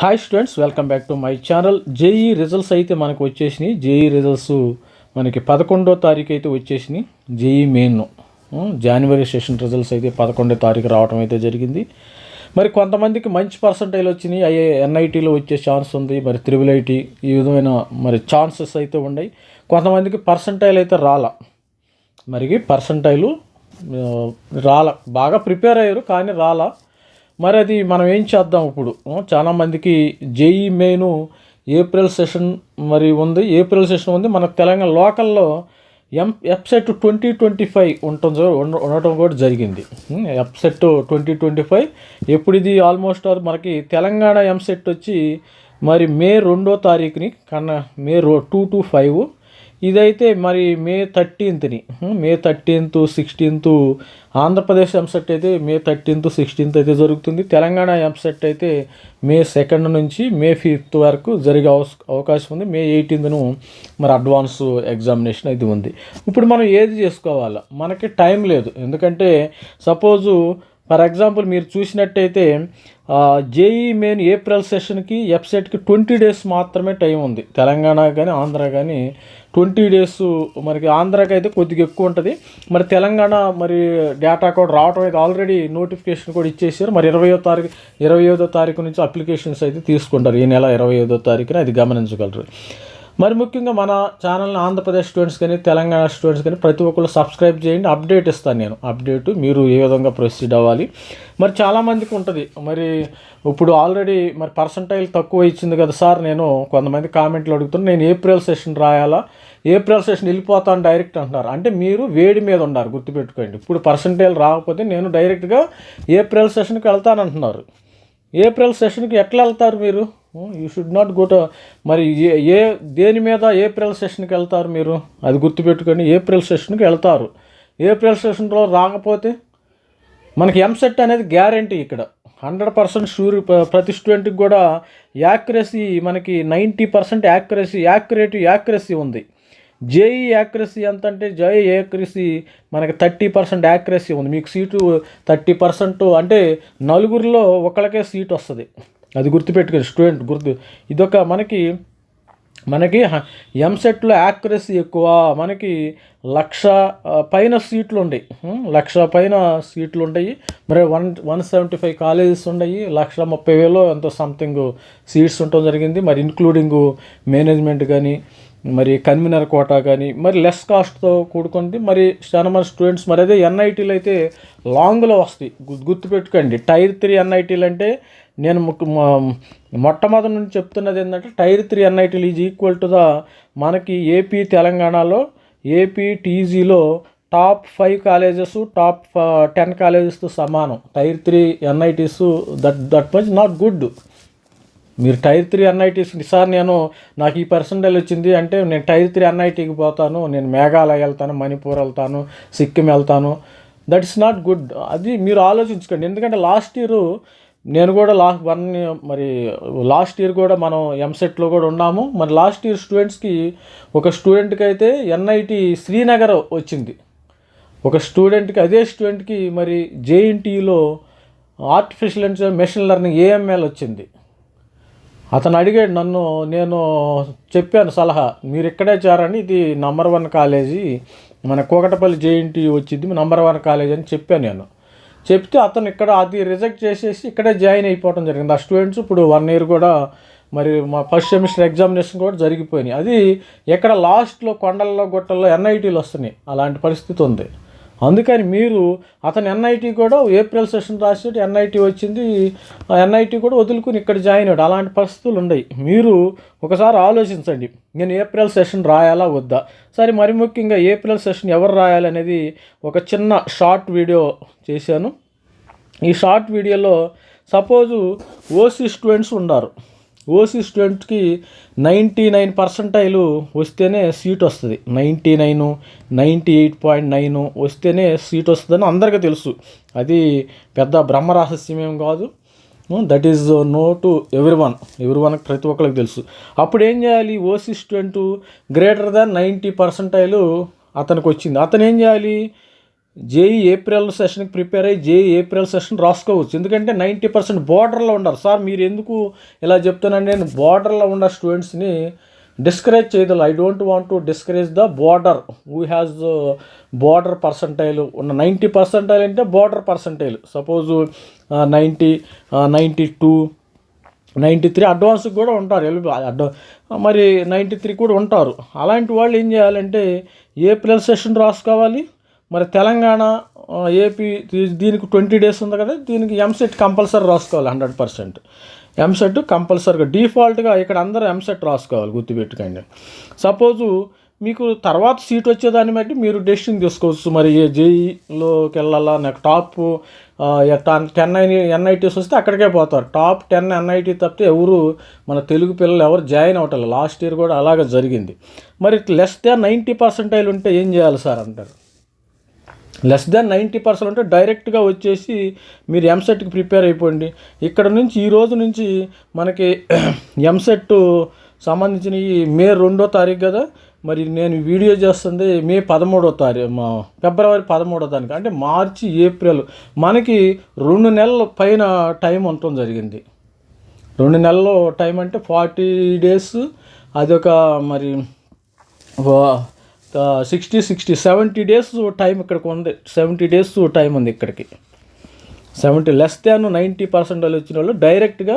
Hi students welcome back to my channel JEE results అయితే మనకు వచ్చేసినాయి. జేఈ రిజల్ట్స్ మనకి పదకొండో తారీఖు అయితే వచ్చేసినాయి. JEE main January session results అయితే పదకొండో తారీఖు రావడం అయితే జరిగింది. మరి కొంతమందికి మంచి పర్సంటైల్ వచ్చినాయి. అయ్యే ఎన్ఐటీలో వచ్చే ఛాన్స్ ఉంది. మరి త్రిబుల్ ఐటీ ఈ విధమైన మరి ఛాన్సెస్ అయితే ఉన్నాయి. కొంతమందికి పర్సంటైల్ అయితే రాల. మరి పర్సంటైలు రాల. బాగా ప్రిపేర్ అయ్యారు కానీ రాలా. మరి అది మనం ఏం చేద్దాం ఇప్పుడు? చాలామందికి జేఈ మెయిన్ ఏప్రిల్ సెషన్ మరి ఉంది. ఏప్రిల్ సెషన్ ఉంది. మన తెలంగాణ లోకల్లో ఎం ఎప్సెట్ ట్వంటీ ట్వంటీ ఫైవ్ ఉంటుంది ఉండటం కూడా జరిగింది. ఎప్సెట్ ట్వంటీ ట్వంటీ ఫైవ్ ఎప్పుడు ఇది ఆల్మోస్ట్ ఆల్ మనకి తెలంగాణ ఎంసెట్ వచ్చి మరి మే రెండో తారీఖుని కన్నా మే రో టూ టు ఫైవ్ ఇదైతే మరి May థర్టీన్త్ని. May thirteenth sixteenth Andhra Pradesh EAMCET అయితే మే థర్టీన్త్ సిక్స్టీన్త్ అయితే జరుగుతుంది. తెలంగాణ ఎంసెట్ అయితే మే సెకండ్ నుంచి మే ఫిఫ్త్ వరకు జరిగే అవస్ అవకాశం ఉంది. మే ఎయిటీన్త్ను మరి అడ్వాన్స్ ఎగ్జామినేషన్ అయితే ఉంది. ఇప్పుడు మనం ఏది చేసుకోవాలా? మనకి టైం లేదు. ఎందుకంటే సపోజు ఫర్ ఎగ్జాంపుల్ మీరు చూసినట్టయితే జేఈ మెయిన్ ఏప్రిల్ సెషన్కి వెబ్సైట్కి ట్వంటీ డేస్ మాత్రమే టైం ఉంది. తెలంగాణ కానీ ఆంధ్ర కానీ ట్వంటీ డేస్ మనకి ఆంధ్రాకి అయితే కొద్దిగా ఎక్కువ ఉంటుంది. మరి తెలంగాణ మరి డేటా కూడా రావడం అయితే ఆల్రెడీ నోటిఫికేషన్ కూడా ఇచ్చేసారు. మరి ఇరవయో తారీఖు ఇరవై ఐదో తారీఖు నుంచి అప్లికేషన్స్ అయితే తీసుకుంటారు. ఈ నెల ఇరవై ఐదో తారీఖున అది గమనించగలరు. మరి ముఖ్యంగా మన ఛానల్ని ఆంధ్రప్రదేశ్ స్టూడెంట్స్ కానీ తెలంగాణ స్టూడెంట్స్ కానీ ప్రతి ఒక్కరు సబ్స్క్రైబ్ చేయండి అప్డేట్ ఇస్తాను నేను. అప్డేట్ మీరు ఏ విధంగా ప్రొసీడ్ అవ్వాలి. మరి చాలామందికి ఉంటుంది. మరి ఇప్పుడు ఆల్రెడీ మరి పర్సంటైల్ తక్కువ ఇచ్చింది కదా సార్ నేను కొంతమంది కామెంట్లు అడుగుతున్నాను నేను ఏప్రిల్ సెషన్ రాయాలా? ఏప్రిల్ సెషన్ వెళ్ళిపోతాను డైరెక్ట్ అంటున్నారు. అంటే మీరు వేడి మీద ఉన్నారు గుర్తుపెట్టుకోండి. ఇప్పుడు పర్సంటైల్ రాకపోతే నేను డైరెక్ట్గా ఏప్రిల్ సెషన్కి వెళ్తానంటున్నారు. ఏప్రిల్ సెషన్కి ఎట్లా వెళ్తారు మీరు? You should not go to మరి ఏ ఏ దేని మీద ఏప్రిల్ సెషన్కి వెళ్తారు మీరు? అది గుర్తుపెట్టుకొని ఏప్రిల్ సెషన్కి వెళ్తారు. ఏప్రిల్ సెషన్లో రాకపోతే మనకి ఎంసెట్ అనేది గ్యారంటీ ఇక్కడ. హండ్రెడ్ పర్సెంట్ షూర్ ప్రతి స్టూడెంట్కి కూడా యాక్యురసీ మనకి ninety percent accuracy accurate accuracy ఉంది. జేఈ యాక్యురసీ ఎంత అంటే జేఈ యాక్యురసీ మనకి థర్టీ పర్సెంట్ యాక్యురసీ ఉంది. మీకు సీటు థర్టీ పర్సెంట్ అంటే నలుగురిలో ఒకళ్ళకే సీట్ వస్తుంది. అది గుర్తుపెట్టుకోండి స్టూడెంట్ గుర్తు. ఇదొక మనకి మనకి ఎంసెట్లో యాక్యురసీ ఎక్కువ మనకి లక్ష పైన సీట్లు ఉన్నాయి లక్ష పైన సీట్లు ఉంటాయి మరి one one seventy five colleges ఉన్నాయి లక్ష ముప్పై వేలు ఎంతో సంథింగ్ సీట్స్ ఉండటం జరిగింది. మరి ఇంక్లూడింగ్ మేనేజ్మెంట్ కానీ మరి కన్వీనర్ కోటా కానీ మరి లెస్ కాస్ట్తో కూడుకుంది మరి చాలా మంది స్టూడెంట్స్ మరి అదే ఎన్ఐటీలు అయితే లాంగ్లో వస్తాయి. గు- గుర్తుపెట్టుకోండి టైర్ త్రీ ఎన్ఐటీలు అంటే నేను మొట్టమొదటి నుంచి చెప్తున్నది ఏంటంటే టైర్ త్రీ ఎన్ఐటీలు ఈజ్ ఈక్వల్ టు ద మనకి ఏపీ తెలంగాణలో AP టీజీలో top five colleges top ten కాలేజెస్తో సమానం. Tier three NITs that that much not good మీరు టైర్ త్రీ ఎన్ఐటీస్ సార్ నేను నాకు ఈ పర్సంటేజ్ వచ్చింది అంటే నేను టైర్ త్రీ ఎన్ఐటీకి పోతాను నేను మేఘాలయ వెళ్తాను మణిపూర్ వెళ్తాను సిక్కిం వెళ్తాను. దట్ ఇస్ నాట్ గుడ్ అది మీరు ఆలోచించుకోండి. ఎందుకంటే లాస్ట్ ఇయర్ నేను కూడా లాస్ట్ వన్ మరి లాస్ట్ ఇయర్ కూడా మనం ఎంసెట్లో కూడా ఉన్నాము. మరి లాస్ట్ ఇయర్ స్టూడెంట్స్కి ఒక స్టూడెంట్కి అయితే ఎన్ఐటి శ్రీనగర్ వచ్చింది. ఒక స్టూడెంట్కి అదే స్టూడెంట్కి మరి జేఎన్టీలో artificial intelligence machine learning AIML వచ్చింది. అతను అడిగాడు నన్ను నేను చెప్పాను సలహా మీరు ఇక్కడే చేరని ఇది నంబర్ వన్ కాలేజీ మన కోకటపల్లి జేఎన్టీ వచ్చింది నంబర్ వన్ కాలేజీ అని చెప్పాను నేను. చెప్తే అతను ఇక్కడ అది రిజెక్ట్ చేసేసి ఇక్కడే జాయిన్ అయిపోవడం జరిగింది. ఆ స్టూడెంట్స్ ఇప్పుడు వన్ ఇయర్ కూడా మరి మా ఫస్ట్ సెమిస్టర్ ఎగ్జామినేషన్ కూడా జరిగిపోయినాయి. అది ఎక్కడ లాస్ట్లో కొండల్లో గుట్టల్లో ఎన్ఐటీలు వస్తున్నాయి. అలాంటి పరిస్థితి ఉంది. అందుకని మీరు అతను ఎన్ఐటి కూడా ఏప్రిల్ సెషన్ రాసి ఎన్ఐటి వచ్చింది. ఆ ఎన్ఐటి కూడా వదులుకుని ఇక్కడ జాయిన్ అయ్యాడు. అలాంటి పరిస్థితులు ఉన్నాయి. మీరు ఒకసారి ఆలోచించండి. నేను ఏప్రిల్ సెషన్ రాయాలా వద్దా? సరే మరి ముఖ్యంగా ఏప్రిల్ సెషన్ ఎవరు రాయాలి అనేది ఒక చిన్న షార్ట్ వీడియో చేశాను. ఈ షార్ట్ వీడియోలో సపోజు ఓసీ స్టూడెంట్స్ ఉన్నారు. ఓసీ స్టూడెంట్కి నైంటీ నైన్ పర్సంటైలు వస్తేనే సీట్ వస్తుంది. Ninety nine ninety eight point nine వస్తేనే సీట్ వస్తుందని అందరికీ తెలుసు. అది పెద్ద బ్రహ్మ రహస్యం ఏం కాదు that is know to everyone every వన్కి ప్రతి ఒక్కరికి తెలుసు. అప్పుడు ఏం చేయాలి? OC student greater than ninety percentile అతనికి వచ్చింది. అతను ఏం చేయాలి? జేఈ ఏప్రిల్ సెషన్కి ప్రిపేర్ అయ్యి జేఈ ఏప్రిల్ సెషన్ రాసుకోవచ్చు. ఎందుకంటే నైంటీ పర్సెంట్ బార్డర్లో ఉండరు సార్ మీరు ఎందుకు ఇలా చెప్తున్నాను? నేను బార్డర్లో ఉన్న స్టూడెంట్స్ని డిస్కరేజ్ చేయదు I don't want to discourage the border. Who has border percentile? ఉన్న నైంటీ పర్సంటైల్ అంటే border percentile. Suppose ninety ninety two ninety three అడ్వాన్స్కి కూడా ఉంటారు. ఎల్ అడ్వా మరి నైంటీ త్రీ కూడా ఉంటారు. అలాంటి వాళ్ళు ఏం చేయాలంటే ఏప్రిల్ సెషన్ రాసుకోవాలి. మరి తెలంగాణ ఏపీ దీనికి ట్వంటీ డేస్ ఉంది కదా దీనికి ఎంసెట్ కంపల్సరీ రాసుకోవాలి హండ్రెడ్ పర్సెంట్. ఎంసెట్ కంపల్సరీగా డిఫాల్ట్గా ఇక్కడ అందరూ ఎంసెట్ రాసుకోవాలి గుర్తుపెట్టుకోండి. సపోజు మీకు తర్వాత సీట్ వచ్చేదాన్ని బట్టి మీరు డెసిషన్ తీసుకోవచ్చు. మరి ఏ జేఈలోకి వెళ్ళాలా నాకు టాప్ టెన్ ఐ ఎన్ఐటీస్ వస్తే అక్కడికే పోతారు. టాప్ టెన్ ఎన్ఐటీ తప్పితే ఎవరు మన తెలుగు పిల్లలు ఎవరు జాయిన్ అవటం లాస్ట్ ఇయర్ కూడా అలాగే జరిగింది. మరి లెస్ దాన్ నైంటీ పర్సెంటైల్ ఉంటే ఏం చేయాలి సార్ అంటారు? లెస్ దాన్ నైంటీ పర్సెంట్ అంటే డైరెక్ట్గా వచ్చేసి మీరు ఎంసెట్కి ప్రిపేర్ అయిపోండి. ఇక్కడ నుంచి ఈ రోజు నుంచి మనకి ఎంసెట్ సంబంధించిన ఈ మే రెండో తారీఖు కదా మరి నేను వీడియో చేస్తుంది మే పదమూడో తారీఖు మా ఫిబ్రవరి పదమూడో తారీఖు అంటే మార్చి ఏప్రిల్. మనకి రెండు నెలల పైన టైం ఉండటం జరిగింది. రెండు నెలలు టైం అంటే ఫార్టీ డేస్ అదొక మరి sixty sixty seventy days time ఇక్కడికి ఉంది. సెవెంటీ డేస్ టైం ఉంది ఇక్కడికి. Seventy less than ninety percent వాళ్ళు వచ్చిన వాళ్ళు డైరెక్ట్గా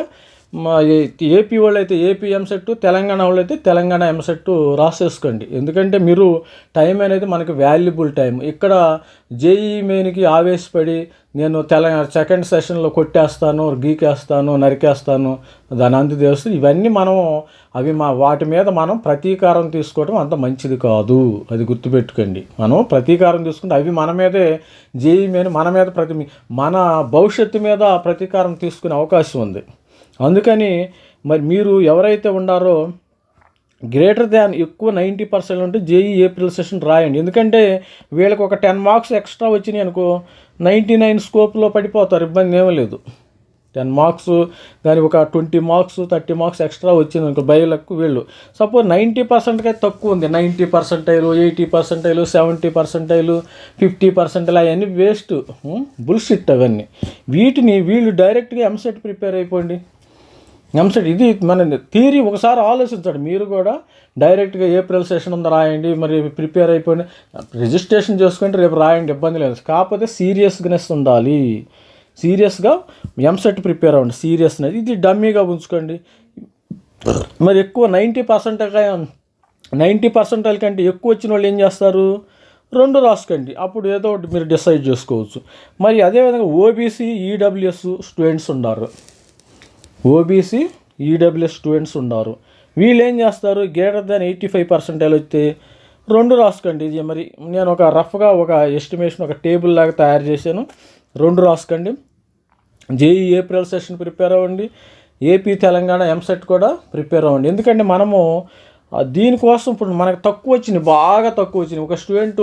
ఏపీ వాళ్ళు అయితే ఏపీ ఎంసెట్ తెలంగాణ వాళ్ళు అయితే తెలంగాణ ఎంసెట్ రాసేసుకోండి. ఎందుకంటే మీరు టైం అనేది మనకి వాల్యుబుల్ టైం. ఇక్కడ జేఈ మెయిన్కి ఆవేశపడి నేను తెలంగాణ సెకండ్ సెషన్లో కొట్టేస్తాను గీకేస్తాను నరికేస్తాను దాని అందు ఇవన్నీ మనం అవి మా వాటి మీద మనం ప్రతీకారం తీసుకోవడం అంత మంచిది కాదు. అది గుర్తుపెట్టుకోండి. మనం ప్రతీకారం తీసుకుంటే అవి మన మీదే జేఈ మెయిన్ మన మీద ప్రతి మన భవిష్యత్తు మీద ప్రతీకారం తీసుకునే అవకాశం ఉంది. అందుకని మరి మీరు ఎవరైతే ఉన్నారో గ్రేటర్ దాన్ ఎక్కువ నైంటీ పర్సెంట్ ఉంటే జేఈ ఏప్రిల్ సెషన్ రాయండి. ఎందుకంటే వీళ్ళకి ఒక టెన్ మార్క్స్ ఎక్స్ట్రా వచ్చినాయి అనుకో నైంటీ నైన్ స్కోప్లో పడిపోతారు ఇబ్బంది ఏమీ లేదు. టెన్ మార్క్స్ దాని ఒక twenty marks thirty marks extra వచ్చింది అనుకో బయలకు వీళ్ళు. సపోజ్ నైంటీ పర్సెంట్కే అయితే తక్కువ ఉంది. Ninety percentile eighty percentile seventy percentile fifty percentile అవన్నీ వేస్ట్. బుల్షిట్ అవన్నీ. వీటిని వీళ్ళు డైరెక్ట్గా ఎంసెట్ ప్రిపేర్ అయిపోండి. ఎంసెట్ ఇది మన థియరీ ఒకసారి ఆలోచించండి. మీరు కూడా డైరెక్ట్గా ఏప్రిల్ సెషన్ ఉంది రాయండి మరి ప్రిపేర్ అయిపోయింది రిజిస్ట్రేషన్ చేసుకుంటే రేపు రాయండి ఇబ్బంది లేదు. కాకపోతే సీరియస్నెస్ ఉండాలి. సీరియస్గా ఎంసెట్ ప్రిపేర్ అవ్వండి. సీరియస్నెస్. ఇది డమ్మీగా ఉంచుకోండి. మరి ఎక్కువ నైంటీ పర్సెంట్ నైంటీ పర్సెంటైల్ కంటే ఎక్కువ వచ్చిన వాళ్ళు ఏం చేస్తారు? రెండు రాసుకోండి. అప్పుడు ఏదో ఒకటి మీరు డిసైడ్ చేసుకోవచ్చు. మరి అదేవిధంగా ఓబీసీ ఈడబ్ల్యూఎస్ స్టూడెంట్స్ ఉన్నారు ఓబీసీ ఈడబ్ల్యూఎస్ స్టూడెంట్స్ ఉన్నారు. వీళ్ళు ఏం చేస్తారు? Greater than eighty five percentage వస్తే రెండు రాసుకోండి. ఇది మరి నేను ఒక రఫ్గా ఒక ఎస్టిమేషన్ ఒక టేబుల్ లాగా తయారు చేశాను. రెండు రాసుకోండి. జేఈ ఏప్రిల్ సెషన్ ప్రిపేర్ అవ్వండి. ఏపీ తెలంగాణ ఎంసెట్ కూడా ప్రిపేర్ అవ్వండి. ఎందుకంటే మనము దీనికోసం ఇప్పుడు మనకు తక్కువ వచ్చింది బాగా తక్కువ వచ్చింది ఒక స్టూడెంట్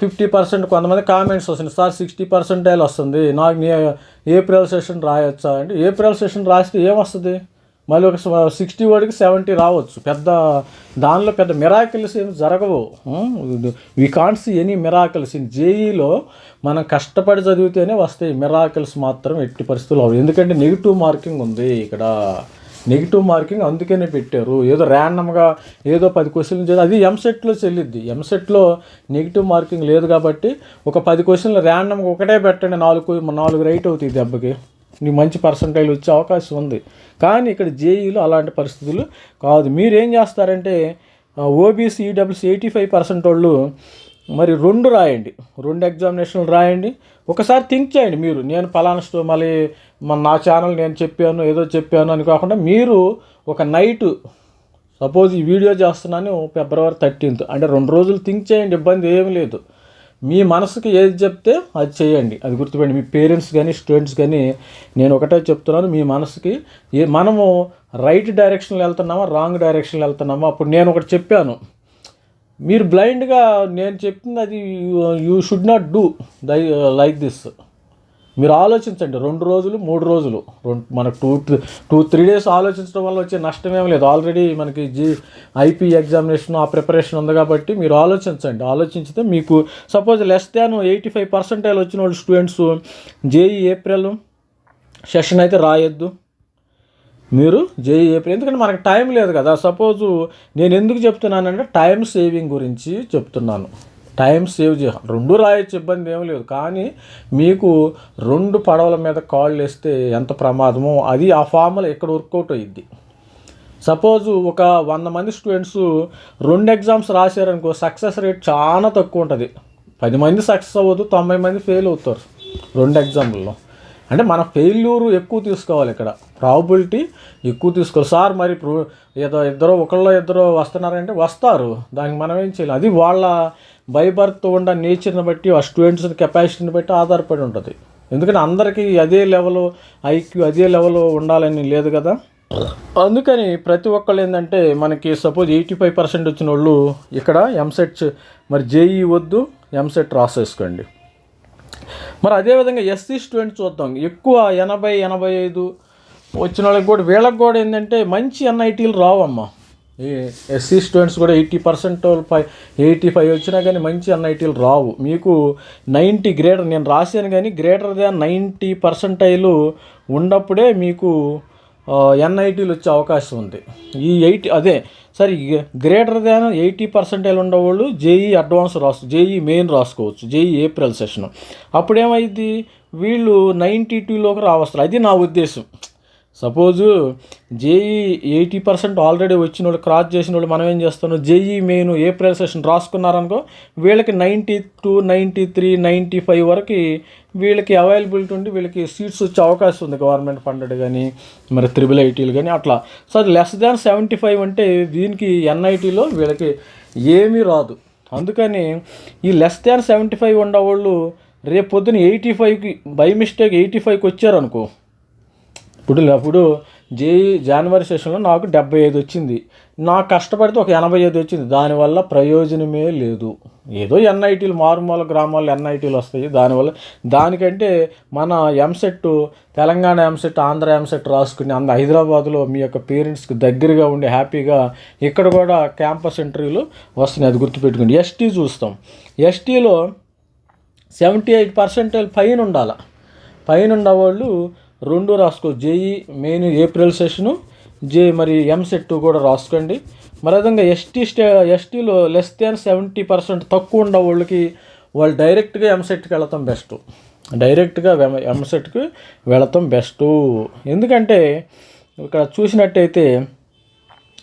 ఫిఫ్టీ పర్సెంట్ కొంతమంది కామెంట్స్ వస్తుంది సార్ సిక్స్టీ పర్సెంటైల్ వస్తుంది. నాకు నే ఏప్రిల్ సెషన్ రాయొచ్చా అంటే ఏప్రిల్ సెషన్ రాస్తే ఏమొస్తుంది? మళ్ళీ ఒక సిక్స్టీ వాడికి సెవెంటీ రావచ్చు. పెద్ద దానిలో పెద్ద మిరాకిల్స్ ఏమి జరగవు. We can't see any miracles. In జేఈలో మనం కష్టపడి చదివితేనే వస్తాయి మిరాకిల్స్ మాత్రం ఎట్టి పరిస్థితులు అవ్వవు. ఎందుకంటే నెగిటివ్ మార్కింగ్ ఉంది ఇక్కడ. నెగిటివ్ మార్కింగ్ అందుకనే పెట్టారు. ఏదో ర్యాండమ్గా ఏదో పది క్వశ్చన్లు చేసి అది ఎంసెట్లో చెల్లిద్ది. ఎంసెట్లో నెగిటివ్ మార్కింగ్ లేదు కాబట్టి ఒక పది క్వశ్చన్లు ర్యాండమ్గా ఒకటే పెట్టండి. నాలుగు నాలుగు రైట్ అవుతాయి దెబ్బకి. నీకు మంచి పర్సంటైల్ వచ్చే అవకాశం ఉంది. కానీ ఇక్కడ జేఈలో అలాంటి పరిస్థితులు కాదు. మీరు ఏం చేస్తారంటే OBC EWS eighty five percent వాళ్ళు మరి రెండు రాయండి. రెండు ఎగ్జామినేషన్లు రాయండి. ఒకసారి థింక్ చేయండి మీరు. నేను పలానా స్టో మళ్ళీ మన నా ఛానల్ నేను చెప్పాను ఏదో చెప్పాను అని కాకుండా మీరు ఒక నైట్ సపోజ్ ఈ వీడియో చేస్తున్నాను ఫిబ్రవరి థర్టీన్త్ అంటే రెండు రోజులు థింక్ చేయండి ఇబ్బంది ఏమి లేదు. మీ మనసుకి ఏది చెప్తే అది చేయండి. అది గుర్తుపెట్టి మీ పేరెంట్స్ కానీ స్టూడెంట్స్ కానీ నేను ఒకటే చెప్తున్నాను. మీ మనసుకి ఏ మనము రైట్ డైరెక్షన్లో వెళ్తున్నామా రాంగ్ డైరెక్షన్లో వెళ్తున్నామా? అప్పుడు నేను ఒకటి చెప్పాను. మీరు బ్లైండ్గా నేను చెప్పింది అది you should not do the like this మీరు ఆలోచించండి రెండు రోజులు మూడు రోజులు రెండు మనకు టూ టూ త్రీ డేస్ ఆలోచించడం వల్ల వచ్చే నష్టం ఏం లేదు. ఆల్రెడీ మనకి జీ ఐపీ ఎగ్జామినేషన్ ఆ ప్రిపరేషన్ ఉంది కాబట్టి మీరు ఆలోచించండి. ఆలోచించితే మీకు suppose less than eighty five percentage వచ్చిన వాళ్ళు స్టూడెంట్స్ జేఈ ఏప్రిల్ సెషన్ అయితే రాయొద్దు. మీరు? జేఈ ఎందుకంటే మనకు టైం లేదు కదా. సపోజు నేను ఎందుకు చెప్తున్నానంటే టైం సేవింగ్ గురించి చెప్తున్నాను. టైం సేవ్ చే రెండు రాయొచ్చు ఇబ్బంది ఏం లేదు. కానీ మీకు రెండు పడవల మీద కాళ్ళు వేస్తే ఎంత ప్రమాదమో అది ఆ ఫార్ములా ఇక్కడ వర్కౌట్ అయ్యిద్ది సపోజు ఒక వంద మంది స్టూడెంట్స్ రెండు ఎగ్జామ్స్ రాశారనుకో సక్సెస్ రేట్ చాలా తక్కువ ఉంటుంది. పది మంది సక్సెస్ అవ్వదు తొంభై మంది ఫెయిల్ అవుతారు రెండు ఎగ్జామ్లలో. అంటే మన ఫెయిల్యూరు ఎక్కువ తీసుకోవాలి ఇక్కడ. ప్రాబిలిటీ ఎక్కువ తీసుకోరు సార్ మరి ప్రూ ఏదో ఇద్దరు ఒకళ్ళు ఇద్దరు వస్తున్నారంటే వస్తారు. దానికి మనం ఏం చేయాలి? అది వాళ్ళ బై ఉన్న నేచర్ని బట్టి ఆ స్టూడెంట్స్ కెపాసిటీని బట్టి ఆధారపడి ఉంటుంది. ఎందుకంటే అందరికీ అదే లెవెల్ ఐక్యూ అదే లెవెల్ ఉండాలని లేదు కదా? అందుకని ప్రతి ఒక్కళ్ళు ఏంటంటే మనకి సపోజ్ ఎయిటీ ఫైవ్ పర్సెంట్ వచ్చిన వాళ్ళు ఇక్కడ ఎంసెట్ మరి జేఈ వద్దు ఎంసెట్ రాసేసుకోండి. మరి అదేవిధంగా ఎస్సీ స్టూడెంట్స్ చూద్దాం. ఎక్కువ ఎనభై ఎనభై ఐదు వచ్చిన వాళ్ళకి కూడా వీళ్ళకి కూడా ఏంటంటే మంచి ఎన్ఐటీలు రావమ్మా. ఈ ఎస్సీ స్టూడెంట్స్ కూడా eighty percent five eighty five వచ్చినా కానీ మంచి ఎన్ఐటీలు రావు. మీకు నైంటీ గ్రేటర్ నేను రాశాను కానీ గ్రేటర్ దాన్ నైంటీ పర్సెంటైలు ఉన్నప్పుడే మీకు ఎన్ఐటీలు వచ్చే అవకాశం ఉంది. ఈ ఎయిటీ అదే సరే గ్రేటర్ దాన్ ఎయిటీ పర్సెంటేజ్ ఉండేవాళ్ళు జేఈ అడ్వాన్స్ రాసు జేఈ మెయిన్ రాసుకోవచ్చు జేఈ ఏప్రిల్ సెషన్. అప్పుడేమైంది వీళ్ళు నైంటీ టూలోకి రావస్తారు. అది నా ఉద్దేశం. Suppose JEE eighty percent already వచ్చిన వాళ్ళు క్రాస్ చేసిన వాళ్ళు మనం ఏం చేస్తున్నాం? జేఈ మెయిన్ ఏప్రిల్ సెషన్ రాసుకున్నారనుకో వీళ్ళకి ninety two ninety three ninety five వరకు వీళ్ళకి అవైలబిలిటీ ఉండి వీళ్ళకి సీట్స్ వచ్చే అవకాశం ఉంది గవర్నమెంట్ ఫండెడ్ కానీ మరి త్రిబుల్ ఐటీలు కానీ అట్లా. సో అది లెస్ దాన్ సెవెంటీ ఫైవ్ అంటే దీనికి ఎన్ఐటీలో వీళ్ళకి ఏమీ రాదు. అందుకని ఈ లెస్ దాన్ సెవెంటీ ఫైవ్ ఉండేవాళ్ళు రేపు పొద్దున ఎయిటీ ఫైవ్కి బై మిస్టేక్ ఎయిటీ ఫైవ్కి వచ్చారనుకో ఇప్పుడు అప్పుడు జేఈ జనవరి సెషన్లో నాకు డెబ్బై ఐదు వచ్చింది. నాకు కష్టపడితే ఒక ఎనభై ఐదు వచ్చింది. దానివల్ల ప్రయోజనమే లేదు. ఏదో ఎన్ఐటీలు మారుమూల గ్రామాల్లో ఎన్ఐటీలు వస్తాయి. దానివల్ల దానికంటే మన ఎంసెట్ తెలంగాణ ఎంసెట్ ఆంధ్ర ఎంసెట్ రాసుకుని అంద హైదరాబాద్లో మీ యొక్క పేరెంట్స్కి దగ్గరగా ఉండి హ్యాపీగా ఇక్కడ కూడా క్యాంపస్ ఇంటర్వ్యూలు వస్తున్నాయి. అది గుర్తుపెట్టుకోండి. ఎస్టీ చూస్తాం. ఎస్టీలో సెవెంటీ ఎయిట్ పర్సెంటేజ్ పైన ఉండాలి పైన ఉన్నవాళ్ళు రెండు రాసుకో. JEE main April session. జే మరి ఎంసెట్ కూడా రాసుకోండి. మరి విధంగా ఎస్టీ స్టే ఎస్టీలో లెస్ దాన్ సెవెంటీ పర్సెంట్ తక్కువ ఉన్న వాళ్ళకి వాళ్ళు డైరెక్ట్గా ఎంసెట్కి వెళతాం బెస్ట్. డైరెక్ట్గా ఎంసెట్కి వెళతాం బెస్ట్. ఎందుకంటే ఇక్కడ చూసినట్టయితే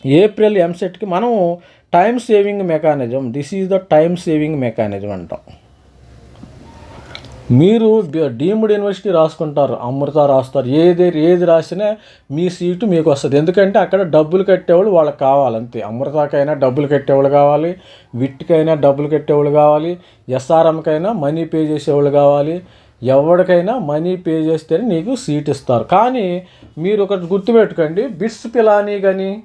ఏప్రిల్ ఎంసెట్కి మనం time saving mechanism this is the time saving mechanism అంటాం. మీరు డీమ్డ్ యూనివర్సిటీ రాసుకుంటారు అమృత రాస్తారు. ఏది ఏది రాసినా మీ సీటు మీకు వస్తుంది. ఎందుకంటే అక్కడ డబ్బులు కట్టేవాళ్ళు వాళ్ళకి కావాలి అంతే. అమృతకైనా డబ్బులు కట్టేవాళ్ళు కావాలి విట్కైనా డబ్బులు కట్టేవాళ్ళు కావాలి ఎస్ఆర్ఎంకైనా మనీ పే చేసేవాళ్ళు కావాలి. ఎవరికైనా మనీ పే చేస్తేనే నీకు సీట్ ఇస్తారు. కానీ మీరు ఒకటి గుర్తుపెట్టుకోండి బిట్స్ పిలానీ కానీ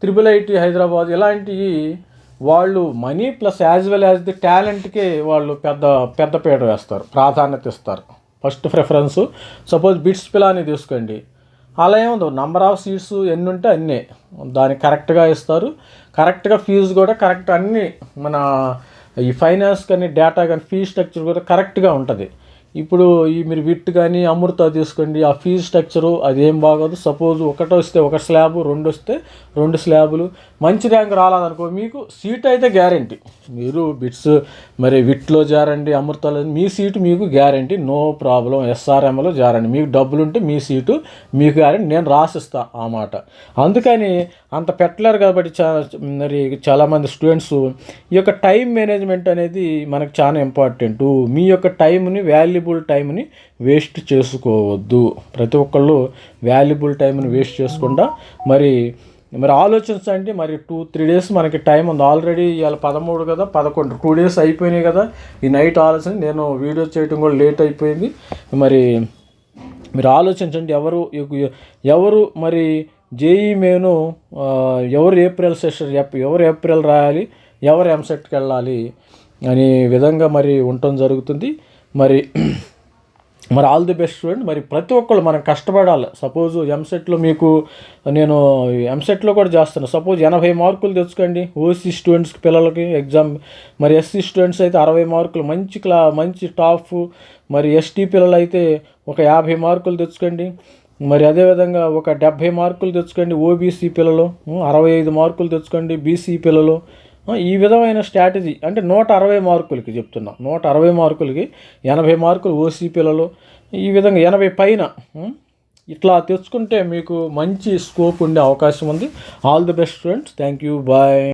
త్రిబుల్ ఐటీ హైదరాబాద్ ఇలాంటివి వాళ్ళు money plus as well as the టాలెంట్కి వాళ్ళు పెద్ద పెద్ద పీట వేస్తారు ప్రాధాన్యత ఇస్తారు. First preference. Suppose BITS Pilani తీసుకోండి. అలా ఏముందో నంబర్ ఆఫ్ సీట్స్ ఎన్ని ఉంటే అన్నీ. దానికి కరెక్ట్గా ఇస్తారు. కరెక్ట్గా ఫీజు కూడా కరెక్ట్ అన్నీ మన ఈ ఫైనాన్స్ కానీ డేటా కానీ ఫీజ్ స్ట్రక్చర్ కూడా కరెక్ట్గా ఉంటుంది. ఇప్పుడు ఈ మీరు విట్ కానీ అమృత తీసుకోండి. ఆ ఫీజు స్ట్రక్చరు అది ఏం బాగోదు. సపోజ్ ఒకటి వస్తే ఒక స్లాబ్ రెండు వస్తే రెండు స్లాబులు. మంచి ర్యాంక్ రాలేదనుకో మీకు సీట్ అయితే గ్యారంటీ మీరు బిట్స్ మరి విట్లో జారండి అమృతలో మీ సీటు మీకు గ్యారంటీ నో ప్రాబ్లం ఎస్ఆర్ఎంలో జారండి. మీకు డబ్బులు ఉంటే మీ సీటు మీకు గ్యారంటీ నేను రాసిస్తా ఆ మాట. అందుకని అంత పెట్టలేరు కాబట్టి చా మరి చాలామంది స్టూడెంట్స్ ఈ యొక్క టైం మేనేజ్మెంట్ అనేది మనకు చాలా ఇంపార్టెంట్ మీ యొక్క టైంని వాల్యుబుల్ టైంని వేస్ట్ చేసుకోవద్దు. ప్రతి ఒక్కళ్ళు వాల్యుబుల్ టైంని వేస్ట్ చేసుకుండా మరి మరి ఆలోచించండి మరి టూ త్రీ డేస్ మనకి టైం ఉంది. ఆల్రెడీ ఇవాళ పదమూడు కదా పదకొండు. టూ డేస్ అయిపోయినాయి కదా. ఈ నైట్ ఆలోచన నేను వీడియో చేయడం కూడా లేట్ అయిపోయింది. మరి మీరు ఆలోచించండి ఎవరు ఎవరు మరి జేఈ మేను ఎవరు ఏప్రిల్ సెషన్ ఎవరు ఏప్రిల్ రాయాలి ఎవరు ఎంసెట్కి వెళ్ళాలి అనే విధంగా మరి ఉండటం జరుగుతుంది. మరి మరి ఆల్ ది బెస్ట్ స్టూడెంట్. మరి ప్రతి ఒక్కళ్ళు మనం కష్టపడాలి. సపోజ్ ఎంసెట్లో మీకు నేను ఎంసెట్లో కూడా చేస్తాను సపోజ్ ఎనభై మార్కులు తెచ్చుకోండి. ఓసీ స్టూడెంట్స్కి పిల్లలకి ఎగ్జామ్. మరి ఎస్సీ స్టూడెంట్స్ అయితే అరవై మార్కులు. మంచి క్లా మంచి టాప్ మరి ఎస్టీ పిల్లలు అయితే ఒక యాభై మార్కులు తెచ్చుకోండి. మరి అదేవిధంగా ఒక డెబ్భై మార్కులు తెచ్చుకోండి ఓబీసీ పిల్లలు. అరవై ఐదు మార్కులు తెచ్చుకోండి బీసీ పిల్లలు. ఈ విధమైన స్ట్రాటజీ అంటే నూట అరవై మార్కులకి చెప్తున్నా. నూట అరవై మార్కులకి ఎనభై మార్కులు ఓసీపీలలో ఈ విధంగా ఎనభై పైన ఇట్లా తెచ్చుకుంటే మీకు మంచి స్కోప్ ఉండే అవకాశం ఉంది. All the best students thank you bye